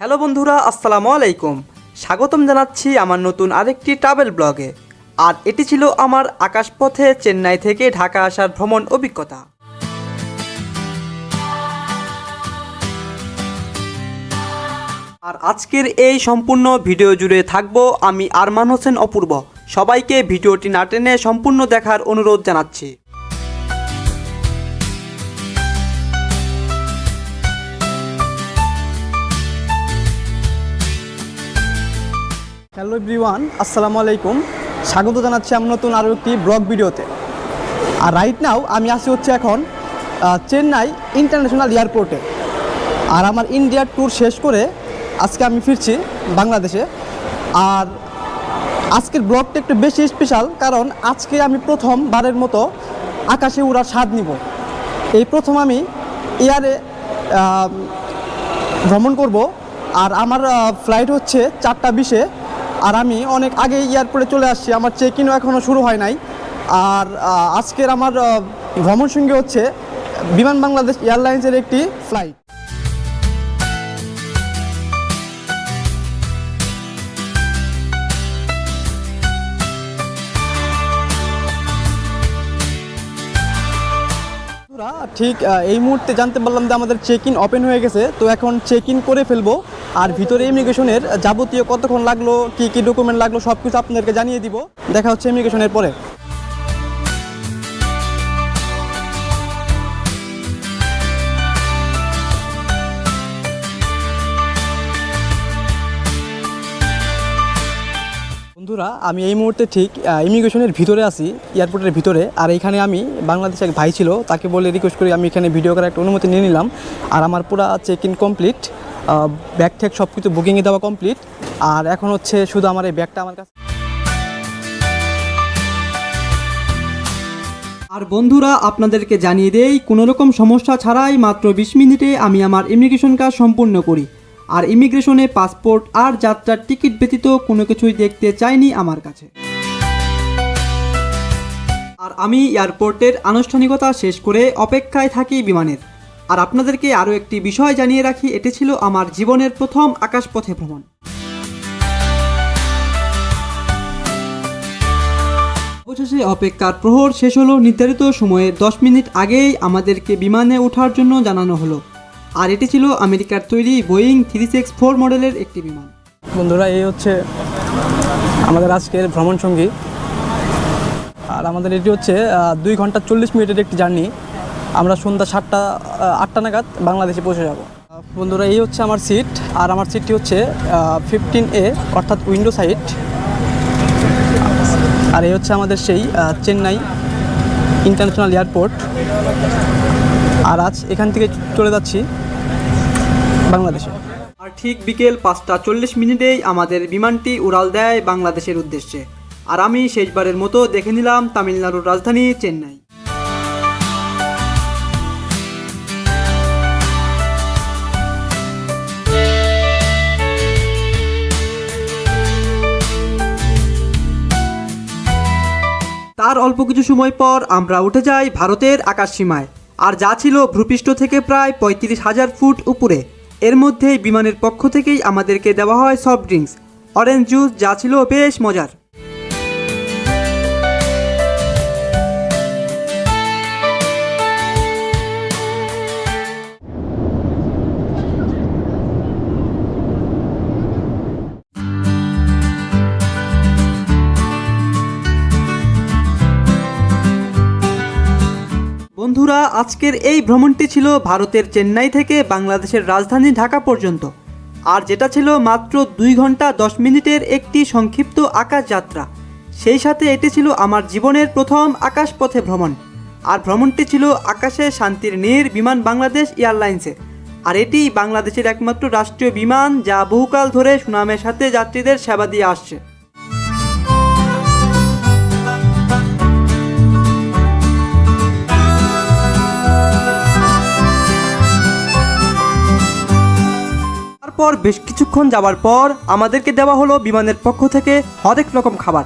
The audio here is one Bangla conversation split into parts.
হ্যালো বন্ধুরা, আসসালামু আলাইকুম। স্বাগতম জানাচ্ছি আমার নতুন আরেকটি ট্রাভেল ব্লগে আর এটি ছিল আমার আকাশপথে চেন্নাই থেকে ঢাকা আসার ভ্রমণ অভিজ্ঞতা। আর আজকের এই সম্পূর্ণ ভিডিও জুড়ে থাকব আমি আরমান হোসেন অপূর্ব। সবাইকে ভিডিওটি না টেনে সম্পূর্ণ দেখার অনুরোধ জানাচ্ছি। হ্যালো এভরিওয়ান, আসসালামু আলাইকুম। স্বাগত জানাচ্ছি আমি নতুন আরও একটি ব্লগ ভিডিওতে। আর রাইট নাও আমি আসি হচ্ছে এখন চেন্নাই ইন্টারন্যাশনাল এয়ারপোর্টে। আর আমার ইন্ডিয়ার ট্যুর শেষ করে আজকে আমি ফিরছি বাংলাদেশে। আর আজকের ব্লগটা একটু বেশি স্পেশাল কারণ আজকে আমি প্রথম বারের মতো আকাশে উড়ার স্বাদ নিব। এই প্রথম আমি এয়ারে ভ্রমণ করব। আর আমার ফ্লাইট হচ্ছে চারটা বিশে। আর আমি অনেক আগে এয়ারপোর্টে চলে আসছি, আমার চেক ইনও এখনও শুরু হয় নাই। আর আজকের আমার ভ্রমণ সঙ্গী হচ্ছে বিমান বাংলাদেশ এয়ারলাইন্সের একটি ফ্লাইট ঠিক এই মুহূর্তে জানতে পারলাম যে আমাদের চেক ইন ওপেন হয়ে গেছে, তো এখন চেক ইন করে ফেলব। আর ভিতরে ইমিগ্রেশনের যাবতীয় কতক্ষণ লাগল, কি কি ডকুমেন্ট লাগল সব কিছু আপনাদেরকে জানিয়ে দিব। দেখা হচ্ছে ইমিগ্রেশনের পরে। বন্ধুরা, আমি এই মুহূর্তে ঠিক ইমিগ্রেশনের ভিতরে আছি, এয়ারপোর্টের ভিতরে। আর এখানে আমি বাংলাদেশে এক ভাই ছিল, তাকে বলে রিকোয়েস্ট করি আমি এখানে ভিডিও করার একটা অনুমতি নিয়ে নিলাম। আর আমার পুরো check in complete bag tag সব কিছু বুকিংয়ে দেওয়া কমপ্লিট আর এখন হচ্ছে শুধু আমার এই ব্যাগটা আমার কাছে। আর বন্ধুরা, আপনাদেরকে জানিয়ে দেই, কোনো রকম সমস্যা ছাড়াই মাত্র বিশ মিনিটে আমি আমার ইমিগ্রেশন কাজ সম্পূর্ণ করি। আর ইমিগ্রেশনে পাসপোর্ট আর যাত্রার টিকিট ব্যতীত কোনো কিছুই দেখতে চাইনি আমার কাছে। আর আমি এয়ারপোর্টের আনুষ্ঠানিকতা শেষ করে অপেক্ষায় থাকি বিমানের। আর আপনাদেরকে আরও একটি বিষয় জানিয়ে রাখি, এটি ছিল আমার জীবনের প্রথম আকাশপথে ভ্রমণ। অবশেষে অপেক্ষার প্রহর শেষ হলো, নির্ধারিত সময়ে দশ মিনিট আগেই আমাদেরকে বিমানে ওঠার জন্য জানানো হলো। আর এটি ছিল আমেরিকার তৈরি বোয়িং থ্রি সিক্স ফোর মডেলের একটি বিমান। বন্ধুরা, এই হচ্ছে আমাদের আজকের ভ্রমণ সঙ্গী আর আমাদের এটি হচ্ছে দুই ঘণ্টা চল্লিশ মিনিটের একটি জার্নি। আমরা সন্ধ্যা সাতটা আটটা নাগাদ বাংলাদেশে পৌঁছে যাব। বন্ধুরা, এই হচ্ছে আমার সিট আর আমার সিটটি হচ্ছে ফিফটিন এ অর্থাৎ উইন্ডো সাইড আর এই হচ্ছে আমাদের সেই চেন্নাই ইন্টারন্যাশনাল এয়ারপোর্ট আর আজ এখান থেকে চলে যাচ্ছি বাংলাদেশে। আর ঠিক বিকেল পাঁচটা চল্লিশ মিনিটেই আমাদের বিমানটি উড়াল দেয় বাংলাদেশের উদ্দেশ্যে। আর আমি শেষবারের মতো দেখে নিলাম তামিলনাড়ুর রাজধানী চেন্নাই। তার অল্প কিছু সময় পর আমরা উঠে যাই ভারতের আকাশ সীমায় আর যা ছিল ভূপৃষ্ঠ থেকে প্রায় পঁয়ত্রিশ হাজার ফুট উপরে, এর মধ্যেই বিমানের পক্ষ থেকেই আমাদেরকে দেওয়া হয় সফট ড্রিঙ্কস, অরেঞ্জ জুস যা ছিল বেশ মজার। বন্ধুরা, আজকের এই ভ্রমণটি ছিল ভারতের চেন্নাই থেকে বাংলাদেশের রাজধানী ঢাকা পর্যন্ত। আর যেটা ছিল মাত্র দুই ঘণ্টা দশ মিনিটের একটি সংক্ষিপ্ত আকাশ যাত্রা। সেই সাথে এটি ছিল আমার জীবনের প্রথম আকাশপথে ভ্রমণ। আর ভ্রমণটি ছিল আকাশে শান্তির নীর বিমান বাংলাদেশ এয়ারলাইন্সে। আর এটি বাংলাদেশের একমাত্র রাষ্ট্রীয় বিমান যা বহুকাল ধরে সুনামের সাথে যাত্রীদের সেবা দিয়ে আসছে। তারপর বেশ কিছুক্ষণ যাওয়ার পর আমাদেরকে দেওয়া হলো বিমানের পক্ষ থেকে হরেক রকম খাবার।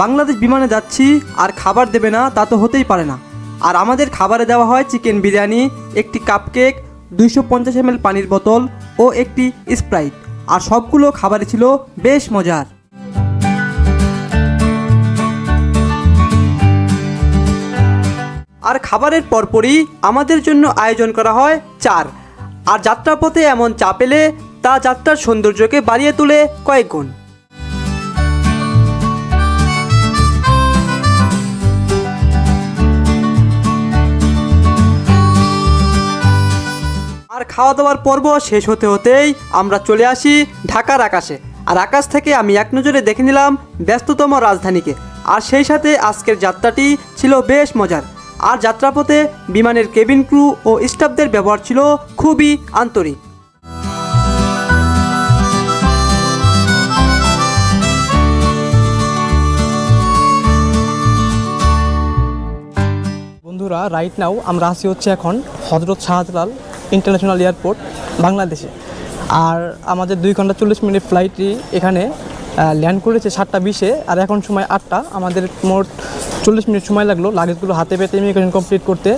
বাংলাদেশ বিমানে যাচ্ছি, আর খাবার দেবে না, তা তো হতেই পারে না। আর আমাদের খাবারে দেওয়া হয় চিকেন বিরিয়ানি, একটি কাপকেক, দুইশো পঞ্চাশ এম পানির বোতল ও একটি স্প্রাইট। আর সবগুলো খাবারই ছিল বেশ মজার। আর খাবারের পরপরই আমাদের জন্য আয়োজন করা হয় চার। আর যাত্রাপথে এমন চা পেলে তা যাত্রার সৌন্দর্যকে বাড়িয়ে তোলে কয়েক গুণ। আর খাওয়া দাওয়ার পর্ব শেষ হতে হতেই আমরা চলে আসি ঢাকার আকাশে। আর আকাশ থেকে আমি এক নজরে দেখে নিলাম ব্যস্ততম রাজধানীকে। আর সেই সাথে আজকের যাত্রাটি ছিল বেশ মজার। আর যাত্রাপথে বিমানের কেবিন ক্রু ও স্টাফদের ব্যবহার ছিল খুবই আন্তরিক। রাইট নাও আমরা আসি হচ্ছে এখন হজরত শাহজালাল ইন্টারন্যাশনাল এয়ারপোর্ট বাংলাদেশে। আর আমাদের দুই ঘণ্টা চল্লিশ মিনিট ফ্লাইটটি এখানে ল্যান্ড করেছে সাতটা বিশে, আর এখন সময় আটটা। আমাদের মোট চল্লিশ মিনিট সময় লাগল লাগেজগুলো হাতে পেতে ইমিগ্রেশন কমপ্লিট করতে।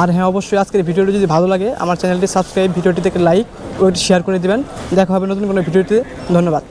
আর হ্যাঁ অবশ্যই আজকের ভিডিওটি যদি ভালো লাগে, আমার চ্যানেলটি সাবস্ক্রাইব ভিডিওটি থেকে লাইক ওইটি শেয়ার করে দিবেন। দেখা হবে নতুন কোনো ভিডিওতে। ধন্যবাদ।